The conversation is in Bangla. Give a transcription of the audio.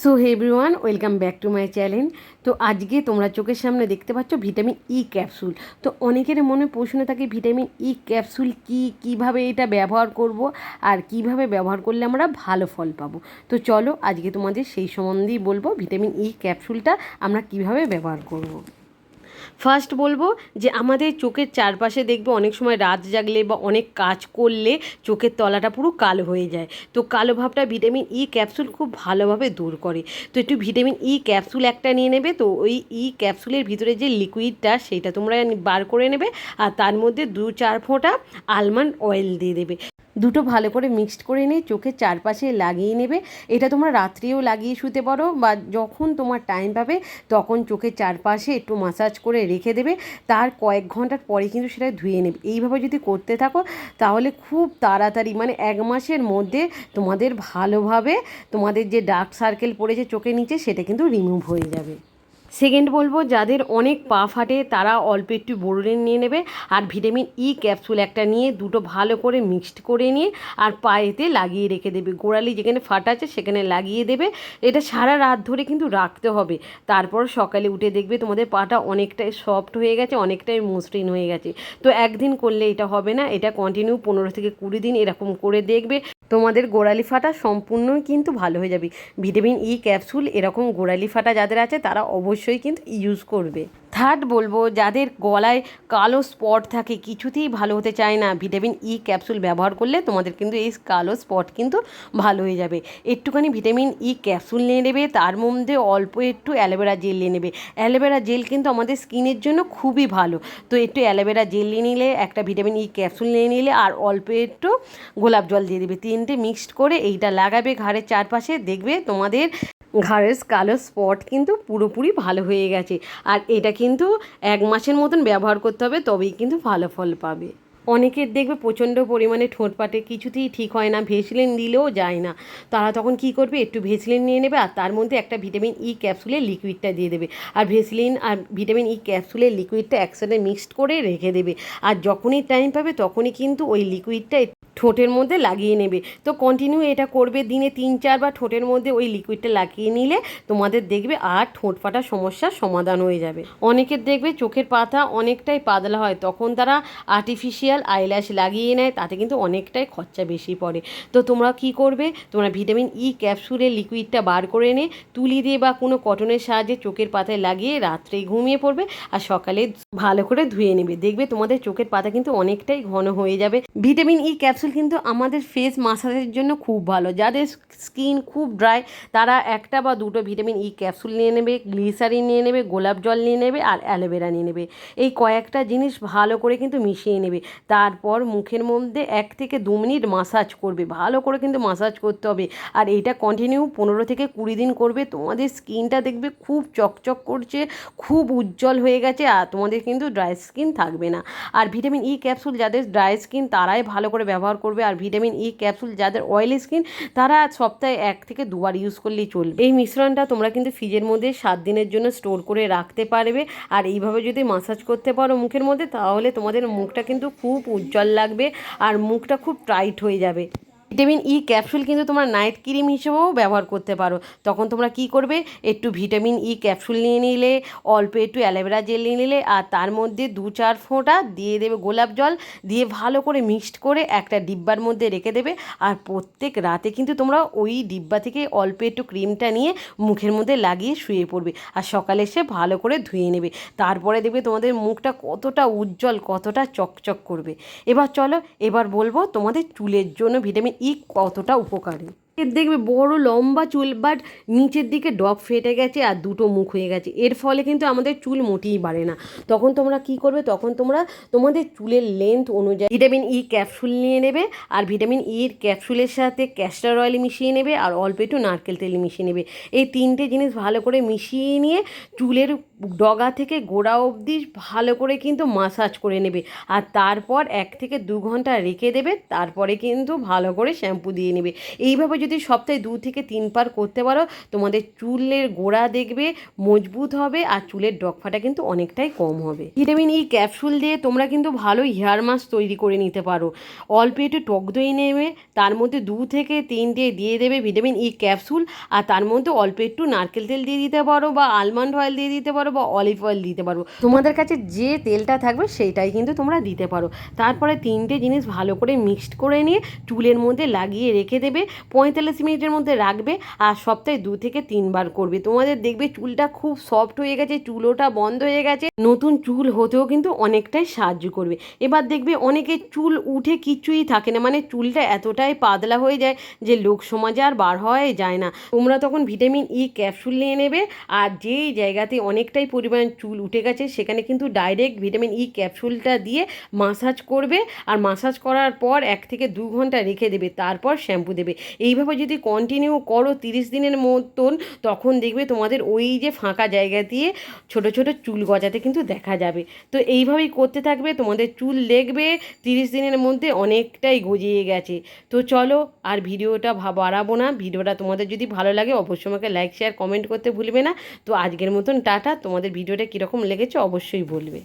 So hey everyone welcome back to my channel তো আজকে তোমরা চোখের সামনে দেখতে পাচ্ছ ভিটামিন ই ক্যাপসুল তো অনেকের মনে প্রশ্ন থাকে, ভিটামিন ই ক্যাপসুল কি, কীভাবে এটা ব্যবহার করব আর কীভাবে ব্যবহার করলে আমরা ভালো ফল পাব? তো চলো আজকে তোমাদের সেই সম্বন্ধেই বলব, ভিটামিন ই ক্যাপসুলটা আমরা কীভাবে ব্যবহার করব। ফার্স্ট বলব যে আমাদের চোখের চারপাশে দেখবে অনেক সময় রাত জাগলে বা অনেক কাজ করলে চোখের তলাটা পুরো কালো হয়ে যায়। তো কালো ভাবটা ভিটামিন ই ক্যাপসুল খুব ভালোভাবে দূর করে। তো একটু ভিটামিন ই ক্যাপসুল একটা নিয়ে নেবে, তো ওই ই ক্যাপসুলের ভিতরে যে লিকুইডটা সেটা তোমরা বার করে নেবে আর তার মধ্যে দু চার ফোঁটা আলমন্ড অয়েল দিয়ে দেবে। দুটো ভালো করে মিক্সড করে নিয়ে চোখের চারপাশে লাগিয়ে নেবে। এটা তোমরা রাত্রেও লাগিয়ে শুতে পারো বা যখন তোমার টাইম পাবে তখন চোখের চারপাশে একটু মাসাজ করে রেখে দেবে। তার কয়েক ঘণ্টার পরে কিন্তু সেটা ধুয়ে নেবে। এইভাবে যদি করতে থাকো তাহলে খুব তাড়াতাড়ি মানে এক মাসের মধ্যে তোমাদের ভালোভাবে তোমাদের যে ডার্ক সার্কেল পড়েছে চোখের নিচে সেটা কিন্তু রিমুভ হয়ে যাবে। সেকেন্ড বলব, যাদের অনেক পা ফাটে, তারা অল্প একটু বোরোলিন নিয়ে নেবে আর ভিটামিন ই ক্যাপসুল একটা নিয়ে দুটো ভালো করে মিক্সড করে নিয়ে আর পায়েতে লাগিয়ে রেখে দেবে। গোড়ালি যেখানে ফাটা আছে, সেখানে লাগিয়ে দেবে। এটা সারা রাত ধরে কিন্তু রাখতে হবে। তারপর সকালে উঠে দেখবে তোমাদের পাটা অনেকটাই সফট হয়ে গেছে, অনেকটাই মসৃণ হয়ে গেছে। তো একদিন করলে এটা হবে না। এটা কন্টিনিউ পনেরো থেকে কুড়ি দিন এরকম করে দেখবে। তোমাদের গোড়ালি ফাটা সম্পূর্ণই কিন্তু ভালো হয়ে যাবে। ভিটামিন ই ক্যাপসুল এরকম গোড়ালি ফাটা যাদের আছে তারা অবশ্যই কিন্তু ইউজ করবে। থার্ড বলব, যাদের গলায় কালো স্পট থাকে, কিছুতেই ভালো হতে চায় না। ভিটামিন ই ক্যাপসুল ব্যবহার করলে তোমাদের কিন্তু এই কালো স্পট কিন্তু ভালো হয়ে যাবে। একটুখানি ভিটামিন ই ক্যাপসুল নিয়ে নেবে, তার মধ্যে অল্প একটু অ্যালোভেরা জেল নিয়ে নেবে। অ্যালোভেরা জেল কিন্তু আমাদের স্কিনের জন্য খুবই ভালো। তো একটু অ্যালোভেরা জেল নিয়ে নিলে, একটা ভিটামিন ই ক্যাপসুল নিয়ে নিলে, আর অল্প একটু গোলাপ জল দিয়ে দেবে। তিনটে মিক্সড করে এইটা লাগাবে ঘাড়ের চারপাশে, দেখবে তোমাদের ঘাড়ের কালো স্পট কিন্তু পুরোপুরি ভালো হয়ে গেছে। আর এটা কিন্তু এক মাসের মতন ব্যবহার করতে হবে, তবেই কিন্তু ভালো ফল পাবে। অনেকের দেখবে প্রচণ্ড পরিমাণে ঠোঁট পাটে, কিছুতেই ঠিক হয় না, ভেসলিন দিলেও যায় না। তারা তখন কি করবে, একটু ভেসলিন নিয়ে নেবে আর তার মধ্যে একটা ভিটামিন ই ক্যাপসুলের লিকুইডটা দিয়ে দেবে। আর ভেসলিন আর ভিটামিন ই ক্যাপসুলের লিকুইডটা একসাথে মিক্সড করে রেখে দেবে। আর যখনই টাইম পাবে, তখনই কিন্তু ওই লিকুইডটা ঠোঁটের মধ্যে লাগিয়ে নেবে। তো কন্টিনিউ এটা করবে দিনে তিন চারবার ঠোঁটের মধ্যে ওই লিকুইডটা লাগিয়ে নিলে তোমাদের দেখবে আর ঠোঁট ফাটার সমস্যার সমাধান হয়ে যাবে। অনেকের দেখবে চোখের পাতা অনেকটাই পাতলা হয়, তখন তারা আর্টিফিশিয়াল আইল্যাশ লাগিয়ে নেয়, তাতে কিন্তু অনেকটাই খরচা বেশি পড়ে। তো তোমরা কি করবে? তোমরা ভিটামিন ই ক্যাপসুলের লিকুইডটা বার করে এনে তুলি দিয়ে বা কোনো কটনের সাহায্যে চোখের পাতায় লাগিয়ে রাত্রেই ঘুমিয়ে পড়বে আর সকালে ভালো করে ধুয়ে নেবে। দেখবে তোমাদের চোখের পাতা কিন্তু অনেকটাই ঘন হয়ে যাবে। ভিটামিন ই ক্যাপসুল কিন্তু আমাদের ফেস মাসাজের জন্য খুব ভালো। যাদের স্কিন খুব ড্রাই তারা একটা বা দুটো ভিটামিন ই ক্যাপসুল নিয়ে নেবে গ্লিসারিন নিয়ে নেবে, গোলাপ জল নিয়ে নেবে আর অ্যালোভেরা নিয়ে নেবে। এই কয়েকটা জিনিস ভালো করে কিন্তু মিশিয়ে নেবে। তারপর মুখের মধ্যে এক থেকে দু মিনিট মাসাজ করবে। ভালো করে কিন্তু মাসাজ করতে হবে। আর এইটা কন্টিনিউ পনেরো থেকে কুড়ি দিন করবে। তোমাদের স্কিনটা দেখবে খুব চকচক করছে, খুব উজ্জ্বল হয়ে গেছে আর তোমাদের কিন্তু ড্রাই স্কিন থাকবে না। আর ভিটামিন ই ক্যাপসুল যাদের ড্রাই স্কিন তারাই ভালো করে ব্যবহার করবে আর ভিটামিন ই ক্যাপসুল যাদের অয়েলি স্কিন তারা সপ্তাহে এক থেকে দুবার ইউজ করলেই চলবে। এই মিশ্রণটা তোমরা কিন্তু ফ্রিজের মধ্যে সাত দিনের জন্য স্টোর করে রাখতে পারবে। আর এইভাবে যদি মাসাজ করতে পারো মুখের মধ্যে, তাহলে তোমাদের মুখটা কিন্তু খুব উজ্জ্বল লাগবে আর মুখটা খুব টাইট হয়ে যাবে। ভিটামিন ই ক্যাপসুল কিন্তু তোমরা নাইট ক্রিম হিসেবেও ব্যবহার করতে পারো। তখন তোমরা কি করবে? একটু ভিটামিন ই ক্যাপসুল নিয়ে নিলে, অল্প একটু অ্যালোভেরা জেল নিয়ে নিলে, আর তার মধ্যে দু চার ফোঁটা দিয়ে দেবে গোলাপ জল, দিয়ে ভালো করে মিক্সড করে একটা ডিব্বার মধ্যে রেখে দেবে। আর প্রত্যেক রাতে কিন্তু তোমরা ওই ডিব্বা থেকে অল্প একটু ক্রিমটা নিয়ে মুখের মধ্যে লাগিয়ে শুয়ে পড়বে। আর সকালে এসে ভালো করে ধুয়ে নেবে। তারপরে দেখবে তোমাদের মুখটা কতটা উজ্জ্বল, কতটা চকচক করবে। এবার চলো, এবার বলব তোমাদের চুলের জন্য ভিটামিন ই কতটা উপকারী। দেখবে বড় লম্বা চুল বাট নিচের দিকে ডগ ফেটে গেছে আর দুটো মুখ হয়ে গেছে। এর ফলে কিন্তু আমাদের চুল মোটেই বাড়ে না। তখন তোমরা কি করবে? তখন তোমরা তোমাদের চুলের লেন্থ অনুযায়ী ভিটামিন ই ক্যাপসুল নিয়ে নেবে আর ভিটামিন ইর ক্যাপসুলের সাথে ক্যাস্টার অয়েল মিশিয়ে নেবে আর অল্প একটু নারকেল তেল মিশিয়ে নেবে। এই তিনটে জিনিস ভালো করে মিশিয়ে নিয়ে চুলের ডগা থেকে গোড়া অবধি ভালো করে কিন্তু মাসাজ করে নেবে। আর তারপর এক থেকে দু ঘণ্টা রেখে দেবে, তারপরে কিন্তু ভালো করে শ্যাম্পু দিয়ে নেবে। এইভাবে যদি সপ্তাহে দু থেকে তিন পার করতে পারো, তোমাদের চুলের গোড়া দেখবে মজবুত হবে আর চুলের ডগফাটা কিন্তু অনেকটাই কম হবে। ভিটামিন ই ক্যাপসুল দিয়ে তোমরা কিন্তু ভালো হেয়ার মাস্ক তৈরি করে নিতে পারো। অল্প একটু টক দই নেবে, তার মধ্যে দু থেকে তিনটে দিয়ে দেবে ভিটামিন ই ক্যাপসুল আর তার মধ্যে অল্প একটু নারকেল তেল দিয়ে দিতে পারো বা আলমন্ড অয়েল দিয়ে দিতে পারো। বা অলিভ অয়েল দিতে পারো। তোমাদের কাছে যে তেলটা থাকবে সেইটাই কিন্তু তোমরা দিতে পারো। তারপরে তিনটে জিনিস ভালো করে মিক্সড করে নিয়ে চুলের মধ্যে লাগিয়ে রেখে দেবে, পঁয়তাল্লিশ মিনিটের মধ্যে রাখবে আর সপ্তাহে দু থেকে তিনবার করবে। তোমাদের দেখবে চুলটা খুব সফট হয়ে গেছে চুলোটা বন্ধ হয়ে গেছে। নতুন চুল হতেও কিন্তু অনেকটাই সাহায্য করবে। এবার দেখবে অনেকে চুল উঠে কিছুই থাকে না মানে চুলটা এতটাই পাতলা হয়ে যায় যে লোক সমাজে আর বার হওয়াই যায় না। তোমরা তখন ভিটামিন ই ক্যাপসুল নিয়ে নেবে আর যেই জায়গাতে অনেকটাই পরিমাণ চুল উঠে গেছে। সেখানে কিন্তু ডাইরেক্ট ভিটামিন ই ক্যাপসুলটা দিয়ে মাসাজ করবে আর মাসাজ করার পর এক থেকে দু ঘণ্টা রেখে দেবে, তারপর শ্যাম্পু দেবে। এইভাবে যদি কন্টিনিউ করো তিরিশ দিনের মতন, তখন দেখবে তোমাদের ওই যে ফাঁকা জায়গা দিয়ে ছোট ছোট চুল গজাতে কিন্তু দেখা যাবে। তো এইভাবেই করতে থাকবে, তোমাদের চুল দেখবে তিরিশ দিনের মধ্যে অনেকটাই গজিয়ে গেছে। তো চলো আর ভিডিওটা বাড়াবো না। ভিডিওটা তোমাদের যদি ভালো লাগে, অবশ্যই আমাকে লাইক শেয়ার কমেন্ট করতে ভুলবে না। তো আজকের মতন টাটা তোমাদের ভিডিওটা কীরকম লেগেছে অবশ্যই বলবে।